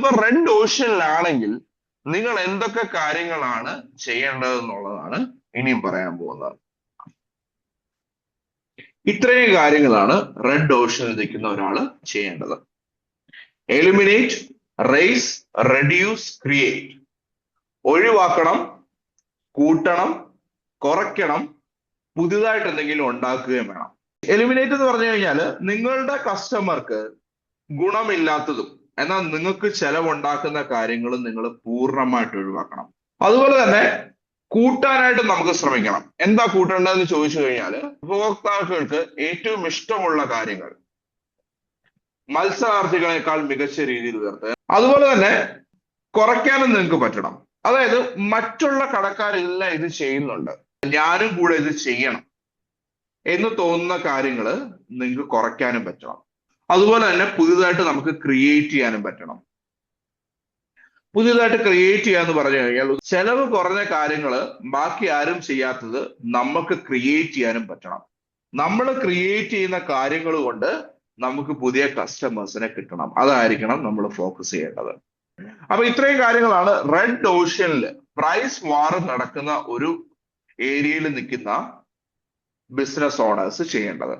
നിങ്ങളിപ്പോ റെഡ് ഓഷ്യനിലാണെങ്കിൽ നിങ്ങൾ എന്തൊക്കെ കാര്യങ്ങളാണ് ചെയ്യേണ്ടത് എന്നുള്ളതാണ് ഇനിയും പറയാൻ പോകുന്നത്. ഇത്രയും കാര്യങ്ങളാണ് റെഡ് ഓഷ്യനിൽ നിൽക്കുന്ന ഒരാൾ ചെയ്യേണ്ടത്. എലിമിനേറ്റ് റേസ് റെഡ്യൂസ് ക്രിയേറ്റ് ഒഴിവാക്കണം കൂട്ടണം കുറയ്ക്കണം പുതിയതായിട്ട് എന്തെങ്കിലും ഉണ്ടാക്കുകയും വേണം. എലിമിനേറ്റ് എന്ന് പറഞ്ഞു കഴിഞ്ഞാൽ നിങ്ങളുടെ കസ്റ്റമർക്ക് ഗുണമില്ലാത്തതും എന്നാൽ നിങ്ങൾക്ക് ചെലവുണ്ടാക്കുന്ന കാര്യങ്ങളും നിങ്ങൾ പൂർണമായിട്ട് ഒഴിവാക്കണം. അതുപോലെ തന്നെ കൂട്ടാനായിട്ട് നമുക്ക് ശ്രമിക്കണം. എന്താ കൂട്ടേണ്ടതെന്ന് ചോദിച്ചു കഴിഞ്ഞാൽ ഉപഭോക്താക്കൾക്ക് ഏറ്റവും ഇഷ്ടമുള്ള കാര്യങ്ങൾ മത്സരാർത്ഥികളെക്കാൾ മികച്ച രീതിയിൽ ഉയർത്തുക. അതുപോലെ തന്നെ കുറയ്ക്കാനും നിങ്ങൾക്ക് പറ്റണം. അതായത് മറ്റുള്ള കടക്കാരെല്ലാം ഇത് ചെയ്യുന്നുണ്ട്. ഞാനും കൂടെ ഇത് ചെയ്യണം എന്ന് തോന്നുന്ന കാര്യങ്ങൾ നിങ്ങൾക്ക് കുറയ്ക്കാനും പറ്റണം. അതുപോലെ തന്നെ പുതിയതായിട്ട് നമുക്ക് ക്രിയേറ്റ് ചെയ്യാനും പറ്റണം. പുതിയതായിട്ട് ക്രിയേറ്റ് ചെയ്യുക എന്ന് പറഞ്ഞു കഴിഞ്ഞാൽ ചെലവ് കുറഞ്ഞ കാര്യങ്ങൾ ബാക്കി ആരും ചെയ്യാത്തത് നമുക്ക് ക്രിയേറ്റ് ചെയ്യാനും പറ്റണം. നമ്മൾ ക്രിയേറ്റ് ചെയ്യുന്ന കാര്യങ്ങൾ കൊണ്ട് നമുക്ക് പുതിയ കസ്റ്റമേഴ്സിനെ കിട്ടണം. അതായിരിക്കണം നമ്മൾ ഫോക്കസ് ചെയ്യേണ്ടത്. അപ്പൊ ഇത്രയും കാര്യങ്ങളാണ് റെഡ് ഓഷ്യനിൽ പ്രൈസ് വാർ നടക്കുന്ന ഒരു ഏരിയയിൽ നിൽക്കുന്ന ബിസിനസ് ഓണേഴ്സ് ചെയ്യേണ്ടത്.